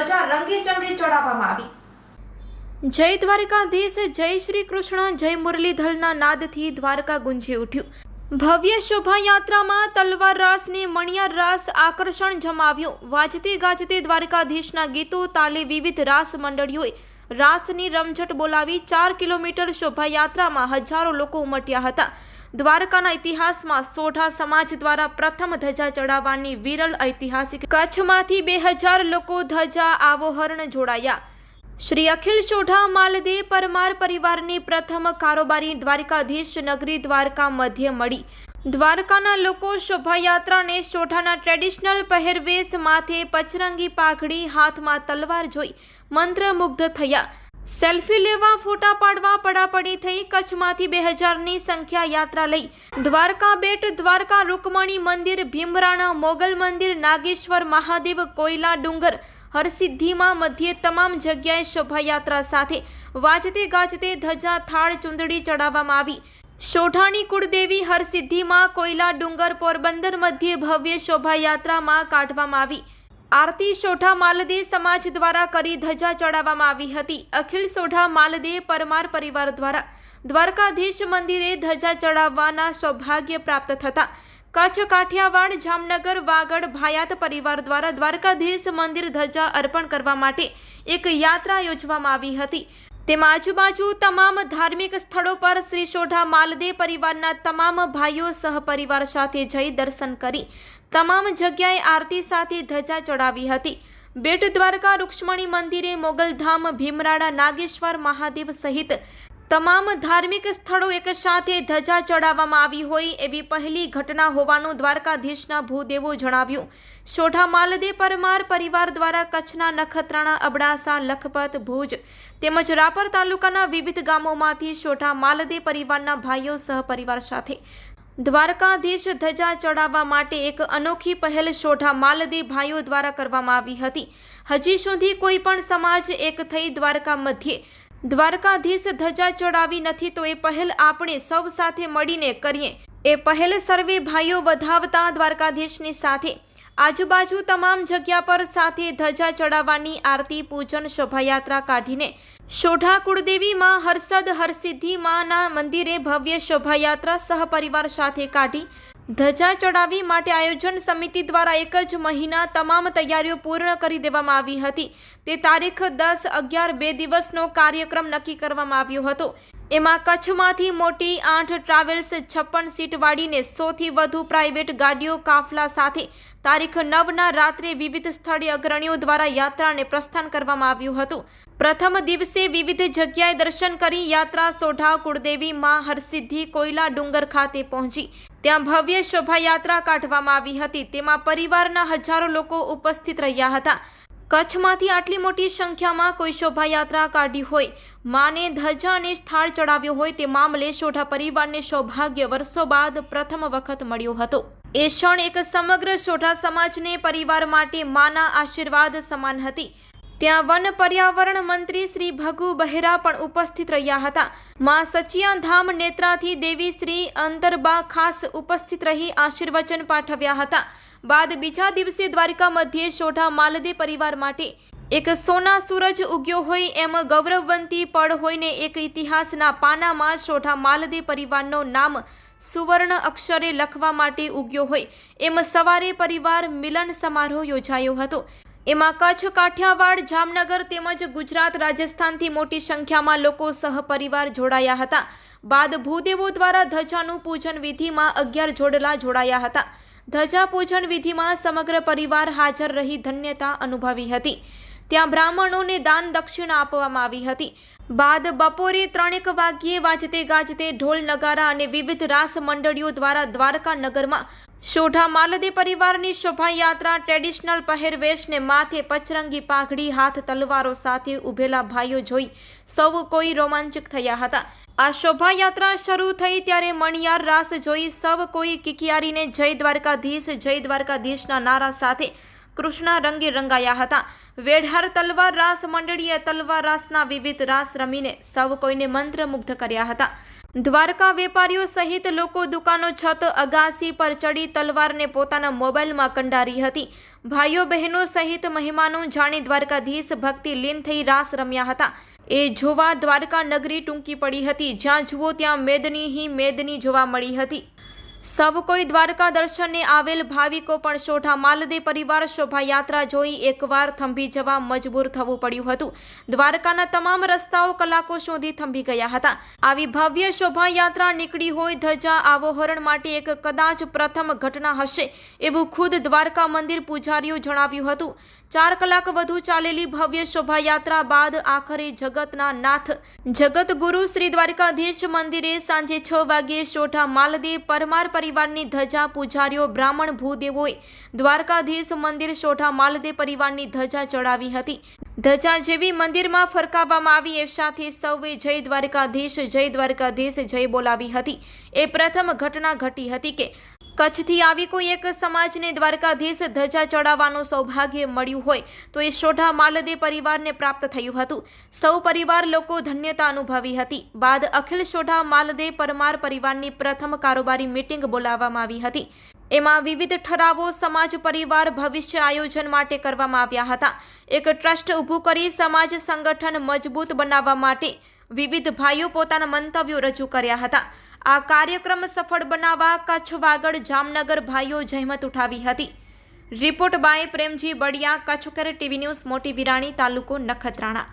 ધજા રંગે ચંગે ચડાવવામાં આવી. જય દ્વારકાધીશ, જય શ્રી કૃષ્ણ, જય મુરલીધરના નાદથી દ્વારકા ગુંજી ઉઠ્યું. ભવ્ય શોભાયાત્રામાં તલવાર રાસની મણિયાર રાસ આકર્ષણ જમાવ્યું. વાજતે ગાજતે દ્વારકાધીશના ગીતો તાલે વિવિધ રાસ મંડળીઓએ રાસની રમઝટ બોલાવી ચાર કિલોમીટર શોભાયાત્રામાં હજારો લોકો ઉમટ્યા હતા. દ્વારકાના ઇતિહાસમાં સોઢા સમાજ દ્વારા પ્રથમ ધજા ચડાવવાની વિરલ ઐતિહાસિક કચ્છમાંથી બે હજાર લોકો ધજા આવોહરણ જોડાયા. શ્રી અખિલ સોઢા માલદે પરમાર પરિવારની પ્રથમ કારોબારી દ્વારકાધીશ નગરી દ્વારકા મધ્ય મળી. દ્વારકાના લોકો શોભાયાત્રાને સોઢાના ટ્રેડિશનલ પહેરવેશ માથે પચરંગી પાઘડી હાથમાં તલવાર જોઈ મંત્રમુગ્ધ થયા. સેલ્ફી લેવા, ફોટા પાડવા પડાપડી થઈ કચ્છમાંથી બે હજારની સંખ્યા યાત્રા લઈ. દ્વારકા બેટ, દ્વારકા રૂકમણી મંદિર, ભીમરાણા મોગલ મંદિર, નાગેશ્વર મહાદેવ, કોયલા ડુંગર, હરસિદ્ધિમાં મધ્યે તમામ જગ્યાએ શોભાયાત્રા સાથે વાજતે ગાજતે ધજા, થાળ, ચુંદડી ચડાવવામાં આવી. શોઢાણી કુળદેવી, હરસિદ્ધિમાં કોયલા ડુંગર પોરબંદર મધ્યે ભવ્ય શોભાયાત્રામાં કાઢવામાં આવી. આરતી સોઢા માલદે સમાજ દ્વારા કરી ધજા ચડાવવામાં આવી હતી. અખિલ સોઢા માલદે પરમાર પરિવાર દ્વારા દ્વારકાધીશ મંદિરે ધજા ચડાવવાના સૌભાગ્ય પ્રાપ્ત થતા કચ્છ, કાઠિયાવાડ, જામનગર, વાગડ, ભાયાત પરિવાર દ્વારા દ્વારકાધીશ મંદિર ધજા અર્પણ કરવા માટે એક યાત્રા યોજવામાં આવી હતી. તેમાં આજુબાજુ તમામ ધાર્મિક સ્થળો પર શ્રી સોઢા માલદે પરિવારના તમામ ભાઈઓ સહપરિવાર સાથે જઈ દર્શન કરી તમામ જગ્યાએ આરતી સાથે ધજા ચડાવી હતી. બેટ દ્વારકા રૂક્ષ્મણી મંદિરે મોગલધામ ભીમરાડા નાગેશ્વર મહાદેવ સહિત તમામ ધાર્મિક સ્થળો એક સાથે ધજા ચડાવવામાં આવી હોય એવી પહેલી ઘટના હોવાનું દ્વારકાધીશના ભૂદેવો જણાવ્યું. સોઢા માલદે પરમાર પરિવાર દ્વારા કચ્છના નખત્રાણા, અબડાસા, લખપત, ભુજ તેમજ રાપર તાલુકાના વિવિધ ગામોમાંથી સોઢા માલદે પરિવારના ભાઈઓ સહપરિવાર સાથે દ્વારકાધીશ ધજા ચડાવવા માટે એક અનોખી પહેલ સોઢા માલદી ભાઈઓ દ્વારા કરવામાં આવી હતી. હજી સુધી કોઈ પણ સમાજ એક થઈ દ્વારકા મધ્યે દ્વારકાધીશ ધજા ચડાવી નથી તો એ પહેલ આપણે સૌ સાથે મળીને કરીએ. એ પહેલ સર્વે ભાઈઓ વધાવતા દ્વારકાધીશની સાથે. આજુબાજુ તમામ જગ્યા પર સાથે ધજા ચડાવવાની આરતી પૂજન શોભાયાત્રા કાઢીને શોઢા કુળદેવી માં હર્ષદ હરસિદ્ધિ માના મંદિરે ભવ્ય શોભાયાત્રા સહપરિવાર સાથે કાઢી ધજા ચડાવી માટે આયોજન સમિતિ દ્વારા એક જ મહિના તમામ તૈયારીઓ પૂર્ણ કરી દેવામાં આવી હતી. તે તારીખ દસ અગિયાર બે દિવસનો કાર્યક્રમ નક્કી કરવામાં આવ્યો હતો. એમાં કચ્છમાંથી મોટી આઠ ટ્રાવેલ્સ છપ્પન સીટ વાળીને સોથી વધુ પ્રાઇવેટ ગાડીઓ કાફલા સાથે તારીખ નવના રાત્રે વિવિધ સ્થળે અગ્રણીઓ દ્વારા યાત્રાને પ્રસ્થાન કરવામાં આવ્યું હતું. પ્રથમ દિવસે વિવિધ જગ્યાએ દર્શન કરી યાત્રા સોઢા કુળદેવી માં હરસિદ્ધિ કોયલા ડુંગર ખાતે પહોંચી. ત્યાં ભવ્ય શોભાયાત્રા કાઢવામાં આવી હતી. તેમાં પરિવારના હજારો લોકો ઉપસ્થિત રહ્યા હતા. કચ્છમાંથી આટલી મોટી સંખ્યામાં કોઈ શોભાયાત્રા કાઢી હોય. માને ધજા અને સ્થાળ ચડાવ્યો હોય તે મામલે સોઢા પરિવારને સૌભાગ્ય વર્ષો બાદ પ્રથમ વખત મળ્યો હતો. એ ક્ષણ એક સમગ્ર સોઢા સમાજને પરિવાર માટે માના આશીર્વાદ સમાન હતી. ત્યાં વન પર્યાવરણ મંત્રી શ્રી ભગુ બહેરા પણ ઉપસ્થિત રહ્યા હતા. માં સચિયા ધામ નેત્રાથી દેવી શ્રી અંતરબા ખાસ ઉપસ્થિત રહી આશીર્વચન પાઠવ્યા હતા. બાદ બીજા દિવસે દ્વારિકા મધ્યે સોઢા માલદે પરિવાર માટે એક સોના સૂરજ ઉગ્યો હોય એમ ગૌરવવંતી પળ હોઈને એક ઇતિહાસના પાનામાં સોઢા માલદે પરિવારનો નામ સુવર્ણ અક્ષરે લખવા માટે ઉગ્યો હોય. એમ સવારે પરિવાર મિલન સમારોહ યોજાયો હતો. એમાં કચ્છ, કાઠિયાવાડ, જામનગર તેમજ ગુજરાત, રાજસ્થાનથી મોટી સંખ્યામાં લોકો સહપરિવાર જોડાયા હતા. બાદ ભૂદેવો દ્વારા ધજાનું પૂજન વિધિમાં અગિયાર જોડલા જોડાયા હતા. ધજા પૂજન વિધિમાં સમગ્ર પરિવાર હાજર રહી ધન્યતા અનુભવી હતી. ત્યાં બ્રાહ્મણોને દાન દક્ષિણા આપવામાં આવી હતી. બાદ બપોરે ત્રણેક વાગ્યે વાજતે ગાજતે ઢોલ નગારા અને વિવિધ રાસ મંડળીઓ દ્વારા દ્વારકા નગરમાં સોઢા માલદી પરિવારની શોભાયાત્રા ટ્રેડિશનલ પહેરવેશને માથે પચરંગી પાઘડી, હાથ તલવારો સાથે ઊભેલા ભાઈઓ જોઈ સૌ કોઈ રોમાંચક થયા હતા. આ શોભાયાત્રા શરૂ થઈ ત્યારે મણિયાર રાસ જોઈ સૌ કોઈ કિકિયારીને જય દ્વારકાધીશ, જય દ્વારકાધીશના નારા સાથે કૃષ્ણ રંગે રંગાયા હતા. વેઢાર તલવાર રાસ, મંડળીએ તલવાર રાસના વિવિધ રાસ રમીને સૌ કોઈને મંત્રમુગ્ધ કર્યા હતા. દ્વારકા વેપારીઓ સહિત લોકો દુકાનો, છત, અગાસી પર ચડી તલવારને પોતાના મોબાઈલમાં કંડારી હતી. ભાઈઓ, બહેનો સહિત મહેમાનો જાણે દ્વારકાધીશ ભક્તિ લીન થઈ રાસ રમ્યા હતા. એ જોવા દ્વારકા નગરી ટૂંકી પડી હતી. જ્યાં જુઓ ત્યાં મેદની હી મેદની જોવા મળી હતી. સૌ કોઈ દ્વારકા દર્શને આવેલ ભાવિકો પણ શોઢા માલદે પરિવાર શોભાયાત્રા જોઈ એકવાર થંભી જવા મજબૂર થવું પડ્યું હતું. દ્વારકાના તમામ રસ્તાઓ કલાકો શોધી થંભી ગયા હતા. આવી ભવ્ય શોભાયાત્રા નીકળી હોય ધજા આવોહરણ માટે એક કદાચ પ્રથમ ઘટના હશે એવું ખુદ દ્વારકા મંદિર પૂજારીઓ જણાવ્યું હતું. ચાર કલાક વધુ ચાલેલી ભવ્ય શોભાયાત્રા બાદ આખરે જગતના નાથ જગત ગુરુ શ્રી દ્વારકાધીશ મંદિરે સાંજે છ વાગ્યે શોઢા માલદે પરમાર પરિવારની ધજા પૂજારીઓ બ્રાહ્મણ ભૂદેવોએ દ્વારકાધીશ મંદિર શોઢા માલદે પરિવારની ધજા ચડાવી હતી. ધજા જેવી મંદિરમાં ફરકાવવામાં આવી એ સાથે સૌએ જય દ્વારકાધીશ જય દ્વારકાધીશ જય બોલાવી હતી. એ પ્રથમ ઘટના ઘટી હતી કે કચ્છથી આવી કોઈ એક સમાજને દ્વારકાધીશ ધજા ચડાવવાનું સૌભાગ્ય મળ્યું હોય તો એ શોઢા માલદે પરિવારને પ્રાપ્ત થયું હતું. સૌ પરિવાર લોકો ધન્યતા અનુભવી હતી. બાદ અખિલ શોઢા માલદે પરમાર પરિવારની પ્રથમ કારોબારી મિટિંગ બોલાવવામાં આવી હતી. એમાં વિવિધ ઠરાવો સમાજ પરિવાર ભવિષ્ય આયોજન માટે કરવામાં આવ્યા હતા. એક ટ્રસ્ટ ઊભું કરી સમાજ સંગઠન મજબૂત બનાવવા માટે વિવિધ ભાઈઓ પોતાના મંતવ્યો રજૂ કર્યા હતા. આ કાર્યક્રમ સફળ બનાવવા કચ્છ વાગડ જામનગર ભાઈઓ જહેમત ઉઠાવી હતી. રિપોર્ટ બાય પ્રેમજી બડિયા કચ્છકર ટીવી ન્યૂઝ, મોટી વિરાણી તાલુકો નખત્રાણા.